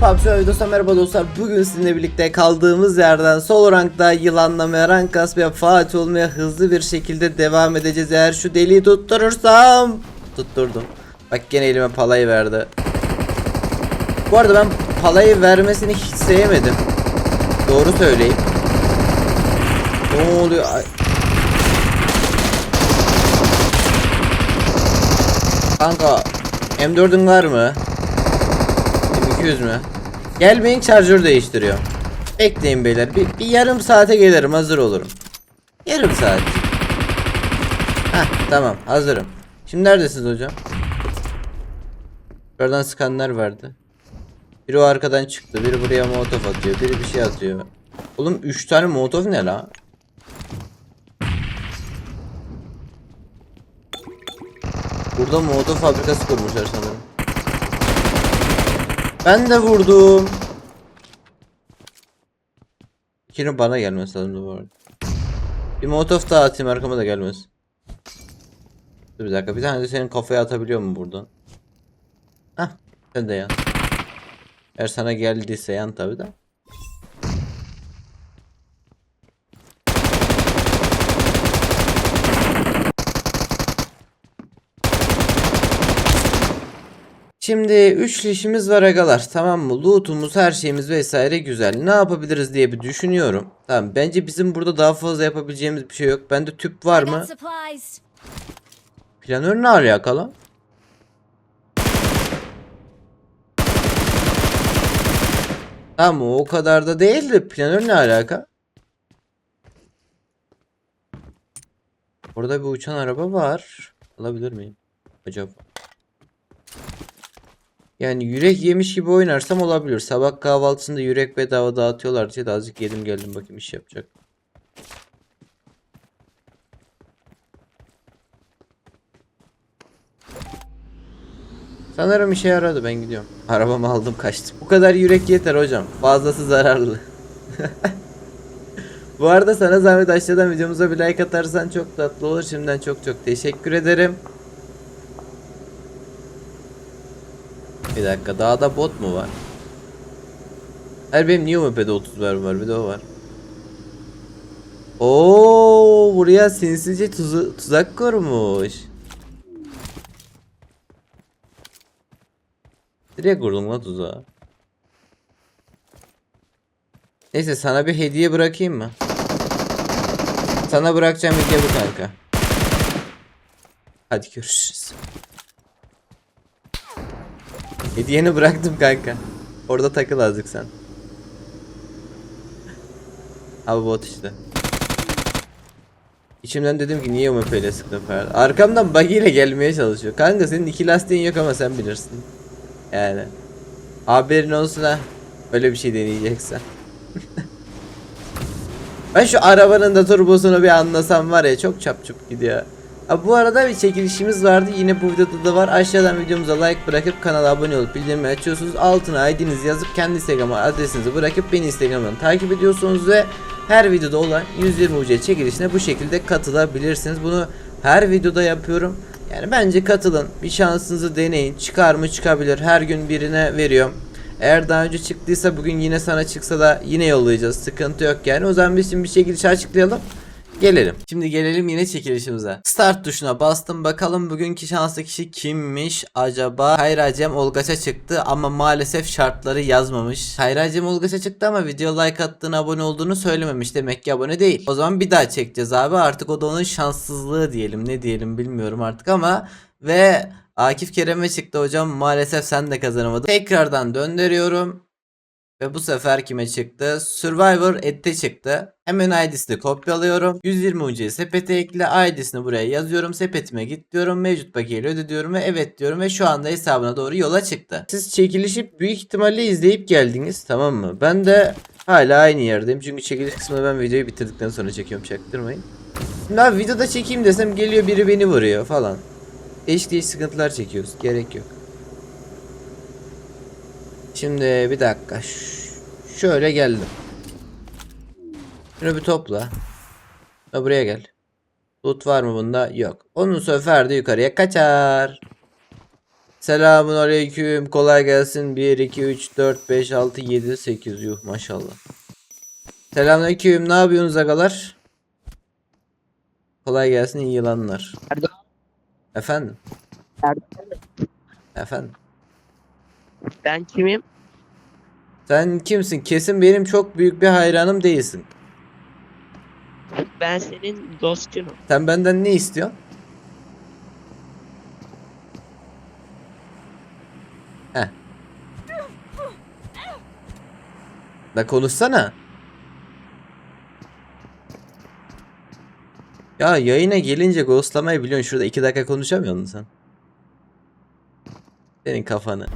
PUBG videosu merhaba dostlar. Bugün sizinle birlikte kaldığımız yerden sol rankta yılanlamaya, rank kasmaya, Fatih olmaya hızlı bir şekilde devam edeceğiz. Eğer şu deliği tutturursam. Tutturdum. Bak gene elime palayı verdi. Bu arada ben palayı vermesini hiç sevmedim. Doğru söyleyeyim. Ne oluyor? Ay. Kanka M4'ün var mı? M200 mü? Gelmeyin şarjör değiştiriyor. Bekleyin beyler. Bir, bir yarım saate gelirim hazır olurum. Yarım saat. Heh tamam hazırım. Şimdi neredesiniz hocam? Oradan skanlar vardı. Biri o arkadan çıktı. Biri buraya molotof atıyor. Biri bir şey atıyor. Oğlum 3 tane molotof ne la? Burada molotof fabrikası kurmuşlar sanırım. Ben de vurdum. İkinin bana gelmesi lazım bu arada. Bir molotof daha atayım arkama da gelmez. Dur bir dakika bir tane de senin kafaya atabiliyor mu buradan? Hah sen de yan. Eğer sana geldiyse yan tabi de. Şimdi üçlü işimiz var agalar tamam mı? Loot'umuz her şeyimiz vesaire güzel. Ne yapabiliriz diye bir düşünüyorum. Tamam bence bizim burada daha fazla yapabileceğimiz bir şey yok. Bende tüp var mı? Planör ne alakalı? Tamam o kadar da değildi. Planör ne alaka? Orada bir uçan araba var. Alabilir miyim? Acaba? Yani yürek yemiş gibi oynarsam olabilir. Sabah kahvaltısında yürek bedava dağıtıyorlar diye de azıcık yedim geldim bakayım iş yapacak. Sanırım işe yaradı ben gidiyorum. Arabamı aldım kaçtım. Bu kadar yürek yeter hocam. Fazlası zararlı. Bu arada sana zahmet aşağıdan videomuza bir like atarsan çok tatlı olur. Şimdiden çok çok teşekkür ederim. Bir dakika dağda bot mu var? Her benim niye UMP'de 30 ver var bir de o var. Oo buraya sinsice tuzu, tuzak kurmuş. Direkt vurdum lan tuzağa. Neyse sana bir hediye bırakayım mı? Sana bırakacağım hediye bu kanka. Hadi görüşürüz. Hediyeni bıraktım kanka. Orada takıl azıcık sen. Abi bot işte. İçimden dedim ki niye UMP ile sıktın falan. Arkamdan buggy ile gelmeye çalışıyor. Kanka senin iki lastiğin yok ama sen bilirsin. Yani. Haberin olsun ha. Öyle bir şey deneyeceksen. ben şu arabanın da turbosunu bir anlasam var ya çok çapçup gidiyor. Bu arada bir çekilişimiz vardı yine bu videoda da var. Aşağıdan videomuza like bırakıp kanala abone olup bildirimleri açıyorsunuz. Altına ID'nizi yazıp kendi Instagram adresinizi bırakıp beni Instagram'dan takip ediyorsunuz ve her videoda olan 120 UC çekilişine bu şekilde katılabilirsiniz. Bunu her videoda yapıyorum. Yani bence katılın. Bir şansınızı deneyin. Çıkar mı çıkabilir. Her gün birine veriyorum. Eğer daha önce çıktıysa bugün yine sana çıksa da yine yollayacağız. Sıkıntı yok yani. O zaman biz şimdi bir şekilde açıklayalım. Gelelim. Şimdi gelelim yine çekilişimize. Start tuşuna bastım. Bakalım bugünkü şanslı kişi kimmiş acaba? Kayra Cem Olgaç'a çıktı ama maalesef şartları yazmamış. Kayra Cem Olgaç'a çıktı ama video like attığını abone olduğunu söylememiş. Demek ki abone değil. O zaman bir daha çekeceğiz abi. Artık o da onun şanssızlığı diyelim. Ne diyelim bilmiyorum artık ama ve Akif Kerem'e çıktı hocam. Maalesef sen de kazanamadın. Tekrardan döndürüyorum. Ve bu sefer kime çıktı? Survivor Ed'de çıktı. Hemen ID'sini kopyalıyorum. 120 UC'yi sepete ekle. ID'sini buraya yazıyorum. Sepetime git diyorum. Mevcut bakiyeyle öde diyorum ve evet diyorum. Ve şu anda hesabına doğru yola çıktı. Siz çekilişi büyük ihtimalle izleyip geldiniz. Tamam mı? Ben de hala aynı yerdeyim. Çünkü çekiliş kısmını ben videoyu bitirdikten sonra çekiyorum. Çaktırmayın. Şimdi abi videoda çekeyim desem geliyor biri beni vuruyor falan. Değişik değişik sıkıntılar çekiyoruz. Gerek yok. Şimdi bir dakika. Ş- şöyle geldim. Şunu bir topla. Ha, buraya gel. Loot var mı bunda? Yok. Onun sefer de yukarıya kaçar. Selamun aleyküm. Kolay gelsin. 1, 2, 3, 4, 5, 6, 7, 8. Yuh maşallah. Selamun aleyküm. Ne yapıyorsunuz agalar? Kolay gelsin iyi yılanlar. Erdoğan. Efendim? Erdoğan. Efendim? Ben kimim? Sen kimsin? Kesin benim çok büyük bir hayranım değilsin. Ben senin dostunum. Sen benden ne istiyorsun? Heh. Da konuşsana. Ya yayına gelince ghostlamayı biliyorsun. Şurada iki dakika konuşamıyor musun sen? Senin kafanı.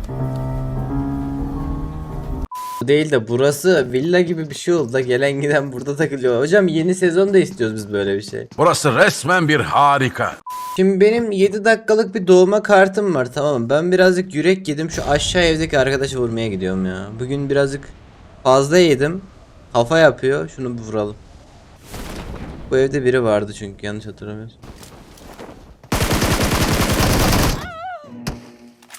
Bu değil de burası villa gibi bir şey oldu da gelen giden burada takılıyor. Hocam yeni sezon da istiyoruz biz böyle bir şey. Burası resmen bir harika. Şimdi benim 7 dakikalık bir doğuma kartım var tamam? Ben birazcık yürek yedim şu aşağı evdeki arkadaşı vurmaya gidiyorum ya. Bugün birazcık fazla yedim. Kafa yapıyor. Şunu bir vuralım. Bu evde biri vardı çünkü yanlış hatırlamıyorsun.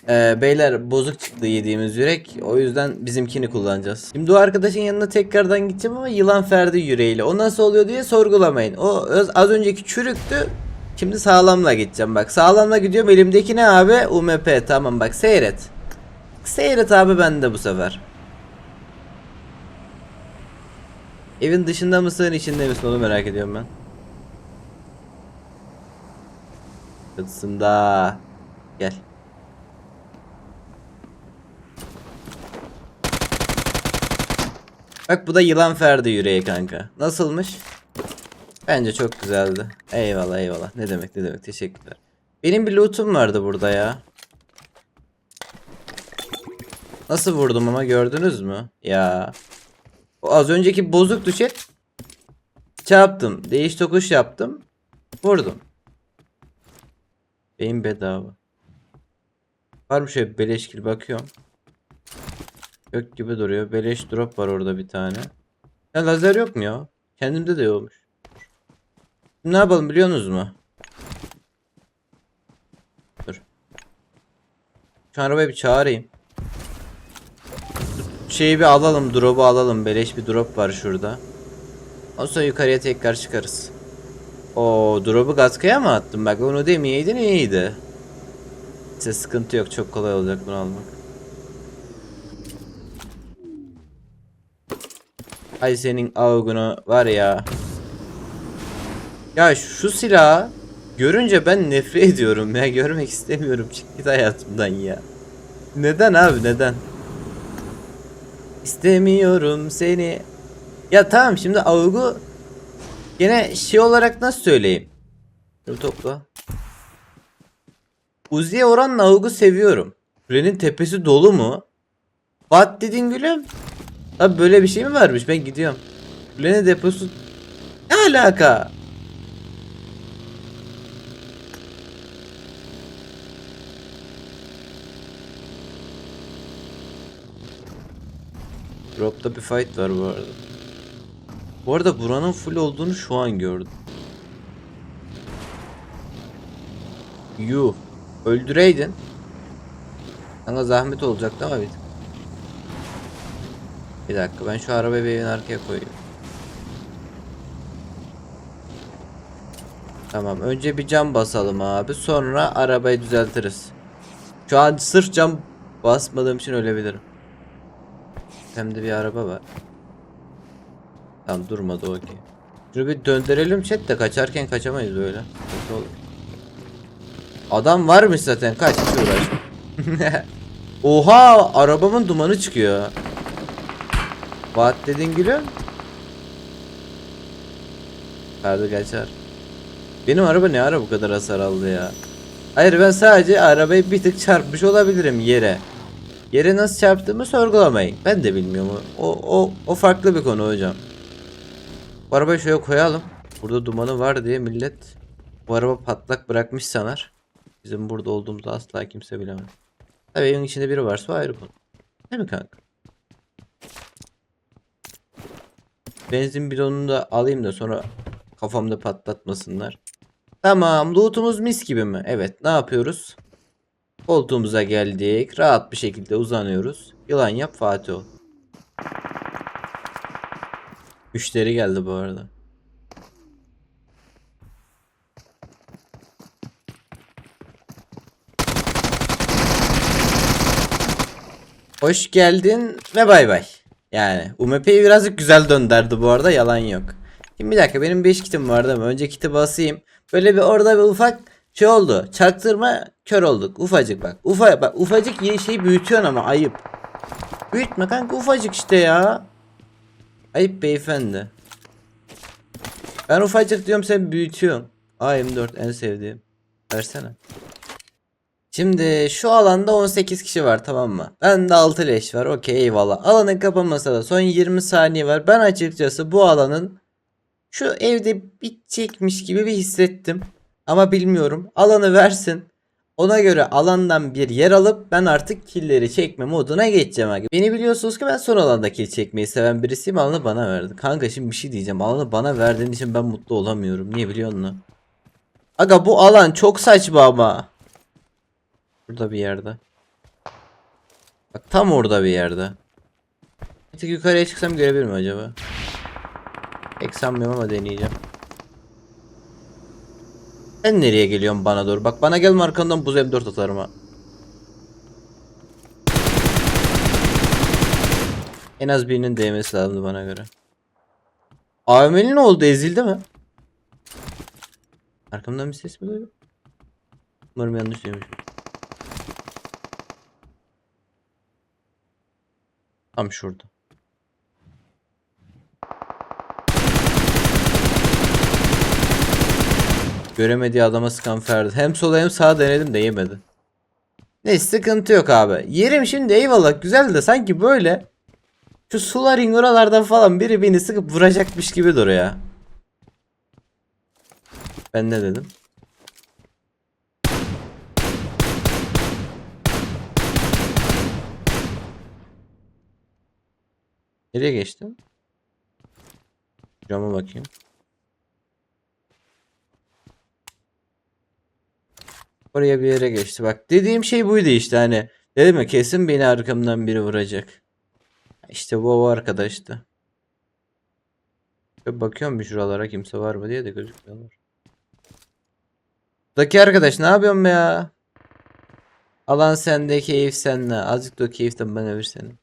Ee, beyler bozuk çıktı yediğimiz yürek. O yüzden bizimkini kullanacağız. Şimdi o arkadaşın yanına tekrardan gideceğim ama yılan ferdi yüreğiyle. O nasıl oluyor diye sorgulamayın. O az önceki çürüktü. Şimdi sağlamla gideceğim bak. Sağlamla gidiyorum. Elimdeki ne abi? UMP. Tamam bak seyret. Seyret abi bende bu sefer. Evin dışında mısın içinde misin onu merak ediyorum ben. Çatısında. Gel. Bak bu da yılan ferdi yüreği kanka. Nasılmış? Bence çok güzeldi. Eyvallah eyvallah. Ne demek ne demek teşekkürler. Benim bir lootum vardı burada ya. Nasıl vurdum ama gördünüz mü? Ya. O az önceki bozuktu chat. Şey yaptım. Değiş tokuş yaptım. Vurdum. Beyin bedava. Var mı şöyle beleşkil bakıyorum. Yok gibi duruyor. Beleş drop var orada bir tane. Ya lazer yok mu ya? Kendimde de yokmuş. Ne yapalım biliyorsunuz mu? Dur. Şu arabayı bir çağırayım. Şeyi bir alalım, drop'u alalım. Beleş bir drop var şurada. Ondan yukarıya tekrar çıkarız. O drop'u Gatka'ya mı attım? Bak onu demeyeydin iyiydi. Size sıkıntı yok. Çok kolay olacak bunu almak. Ay senin avgunu var ya. Ya şu silahı görünce ben nefret ediyorum ya. Görmek istemiyorum. Çık git hayatımdan ya. Neden abi neden? İstemiyorum seni. Ya tamam şimdi avgu gene şey olarak nasıl söyleyeyim? Dur topla. Uzi'ye oranla avgu seviyorum. Kulenin tepesi dolu mu? Bat dedin gülüm. Abi böyle bir şey mi varmış? Ben gidiyorum. Kulenin deposu ne alaka? Drop'ta bir fight var bu arada. Bu arada buranın full olduğunu şu an gördüm. Yuh. Öldüreydin. Sana zahmet olacaktı ama bir. Bir dakika ben şu arabayı bir arkaya koyayım. Tamam önce bir cam basalım abi sonra arabayı düzeltiriz. Şu an sırf cam basmadığım için ölebilirim. Hem de bir araba var. Tamam durmadı okey. Şunu bir döndürelim chat de kaçarken kaçamayız böyle. Kötü olur. Adam varmış zaten kaç hiç uğraşma. Oha arabamın dumanı çıkıyor. Vaat dedin gülüm. Ferdi kaçar. Benim araba ne ara bu kadar hasar aldı ya. Hayır ben sadece arabayı bir tık çarpmış olabilirim yere. Yere nasıl çarptığımı sorgulamayın. Ben de bilmiyorum. O, o, o farklı bir konu hocam. Bu arabayı şöyle koyalım. Burada dumanı var diye millet bu araba patlak bırakmış sanar. Bizim burada olduğumuzu asla kimse bilemez. Tabii evin içinde biri varsa ayrı konu. Değil mi kanka? Benzin bidonunu da alayım da sonra kafamda patlatmasınlar. Tamam lootumuz mis gibi mi? Evet ne yapıyoruz? Koltuğumuza geldik. Rahat bir şekilde uzanıyoruz. Yılan yap Fatih ol. Müşteri geldi bu arada. Hoş geldin ve bay bay. Yani UMP'yi birazcık güzel döndürdü bu arada yalan yok. Şimdi bir dakika benim 5 kitim vardı ama önce kiti basayım. Böyle bir orada bir ufak şey oldu. Çaktırma kör olduk. Ufacık bak. Ufa bak ufacık şeyi büyütüyorsun ama ayıp. Büyütme kanka ufacık işte ya. Ayıp beyefendi. Ben ufacık diyorum sen büyütüyorsun. AM4 en sevdiğim. Versene. Şimdi şu alanda 18 kişi var tamam mı? Bende 6 leş var okey eyvallah. Alanın kapanmasına da son 20 saniye var. Ben açıkçası bu alanın şu evde bitecekmiş gibi bir hissettim. Ama bilmiyorum. Alanı versin. Ona göre alandan bir yer alıp ben artık killleri çekme moduna geçeceğim. Beni biliyorsunuz ki ben son alanda kill çekmeyi seven birisiyim. Alanı bana verdi. Kanka şimdi bir şey diyeceğim. Alanı bana verdiğin için ben mutlu olamıyorum. Niye biliyor musun? Aga bu alan çok saçma ama. Burada bir yerde. Bak tam orada bir yerde. Bir tık yukarıya çıksam görebilir mi acaba? Pek sanmıyorum ama deneyeceğim. Sen nereye geliyorsun bana doğru? Bak bana gelme arkandan buz M4 atarım ha. En az birinin değmesi lazımdı bana göre. AVM'li ne oldu? Ezildi mi? Arkamdan bir ses mi duydum? Umarım yanlış duymuş. Tam şurada. Göremediği adama sıkan Ferdi. Hem sola hem sağa denedim de yemedi. Neyse sıkıntı yok abi. Yerim şimdi eyvallah güzel de sanki böyle şu suların oralardan falan biri beni sıkıp vuracakmış gibi duruyor. Ben ne dedim? Nereye geçtin? Cama bakayım. Oraya bir yere geçti. Bak dediğim şey buydu işte hani. Dedim ya kesin beni arkamdan biri vuracak. İşte bu o arkadaştı. Şöyle bakıyorum bir şuralara kimse var mı diye de gözükmüyorlar. Buradaki arkadaş ne yapıyorsun be ya? Alan sende keyif sende. Azıcık da keyiften bana versenin.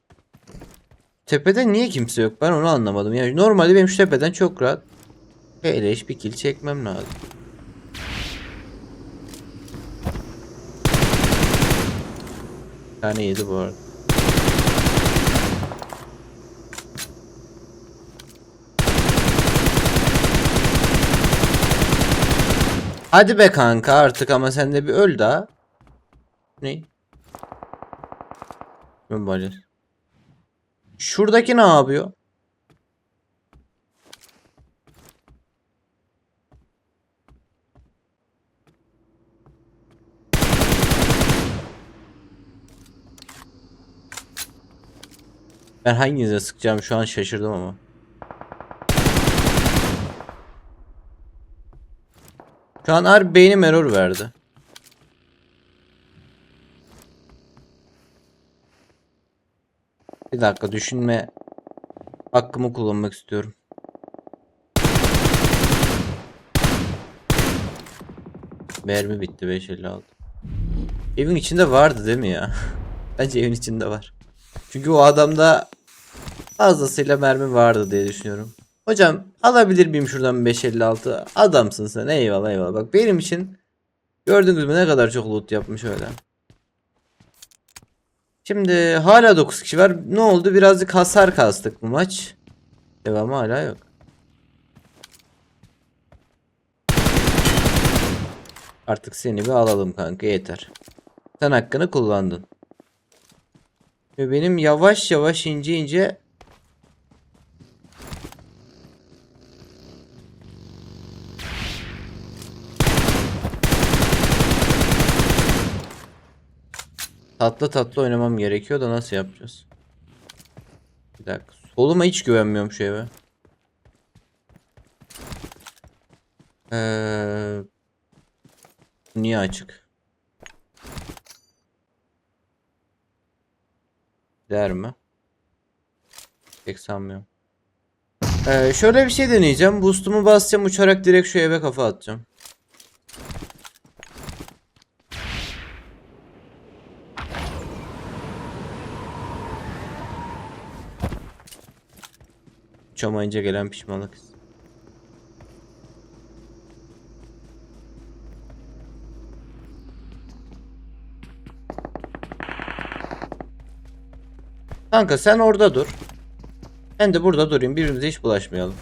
Tepede niye kimse yok? Ben onu anlamadım. Yani normalde benim şu tepeden çok rahat. Eleş bir kill çekmem lazım. Bir tane yedi bu arada. Hadi be kanka artık ama sen de bir öl daha. Ne? Ben bacağız. Şuradaki ne yapıyor? Ben hanginize sıkacağım şu an şaşırdım ama. Şu an harbi beynim error verdi. Dakika düşünme hakkımı kullanmak istiyorum. Mermi bitti 556. Evin içinde vardı değil mi ya? Bence evin içinde var. Çünkü o adamda fazlasıyla mermi vardı diye düşünüyorum. Hocam alabilir miyim şuradan 556? Adamsın sen eyvallah eyvallah. Bak benim için gördüğünüz mü ne kadar çok loot yapmış öyle. Şimdi hala 9 kişi var. Ne oldu? Birazcık hasar kastık bu maç. Devamı hala yok. Artık seni bir alalım kanka yeter. Sen hakkını kullandın. Ve benim yavaş yavaş ince ince Tatlı tatlı oynamam gerekiyor da nasıl yapacağız? Bir dakika. Soluma hiç güvenmiyorum şu eve. Ee, niye açık? Der mi? Pek sanmıyorum. Ee, şöyle bir şey deneyeceğim. Boost'umu basacağım uçarak direkt şu eve kafa atacağım. Uçamayınca gelen pişmanlık. Kanka sen orada dur. Ben de burada durayım. Birbirimize hiç bulaşmayalım.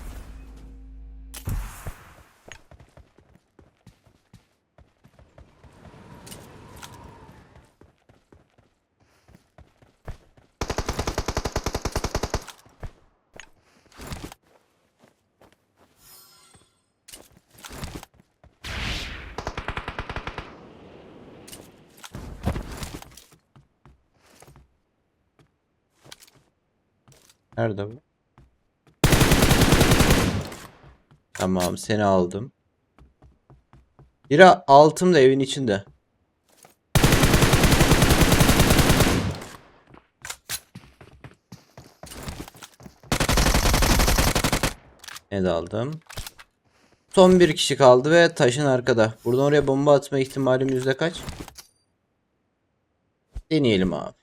Nerede bu? Tamam seni aldım. Biri altımda evin içinde. Ne aldım. Son bir kişi kaldı ve taşın arkada. Buradan oraya bomba atma ihtimalim yüzde kaç? Deneyelim abi.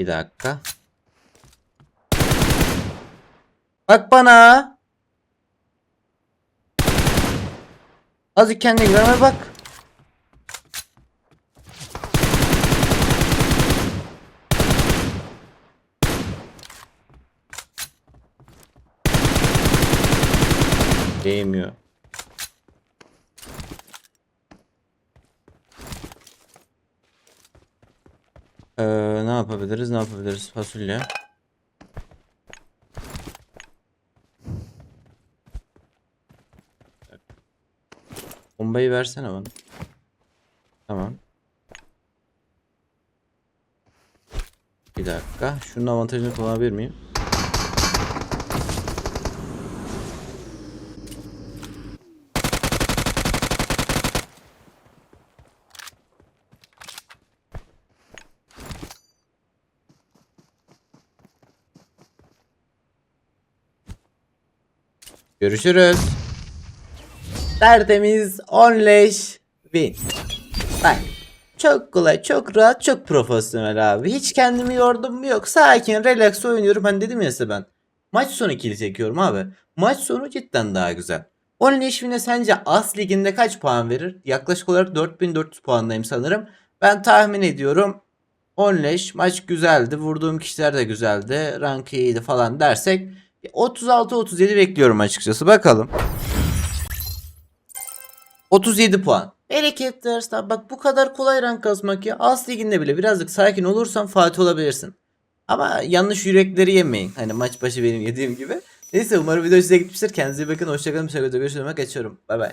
Bir dakika. Bak bana. Azıcık kendine güvenme bak. Değmiyor. Ee, ne yapabiliriz? Ne yapabiliriz? Fasulye. Bombayı versene bana. Tamam. Bir dakika. Şunun avantajını kullanabilir miyim? Görüşürüz. Tertemiz 10 leş win. Bak. Çok kolay, çok rahat, çok profesyonel abi. Hiç kendimi yordum mu yok. Sakin, relax oynuyorum. Hani dedim ya size ben. Maç sonu kill çekiyorum abi. Maç sonu cidden daha güzel. 10 leş win'e sence As liginde kaç puan verir? Yaklaşık olarak 4400 puandayım sanırım. Ben tahmin ediyorum 10 leş maç güzeldi. Vurduğum kişiler de güzeldi. Rank iyiydi falan dersek 36-37 bekliyorum açıkçası. Bakalım. 37 puan. Bereketli Arslan. Bak bu kadar kolay rank kasmak ya. As liginde bile birazcık sakin olursan Fatih olabilirsin. Ama yanlış yürekleri yemeyin. Hani maç başı benim yediğim gibi. Neyse umarım video size gitmiştir. Kendinize iyi bakın. Hoşçakalın. Bir sonraki videoda görüşmek üzere. Geçiyorum. Bay bay.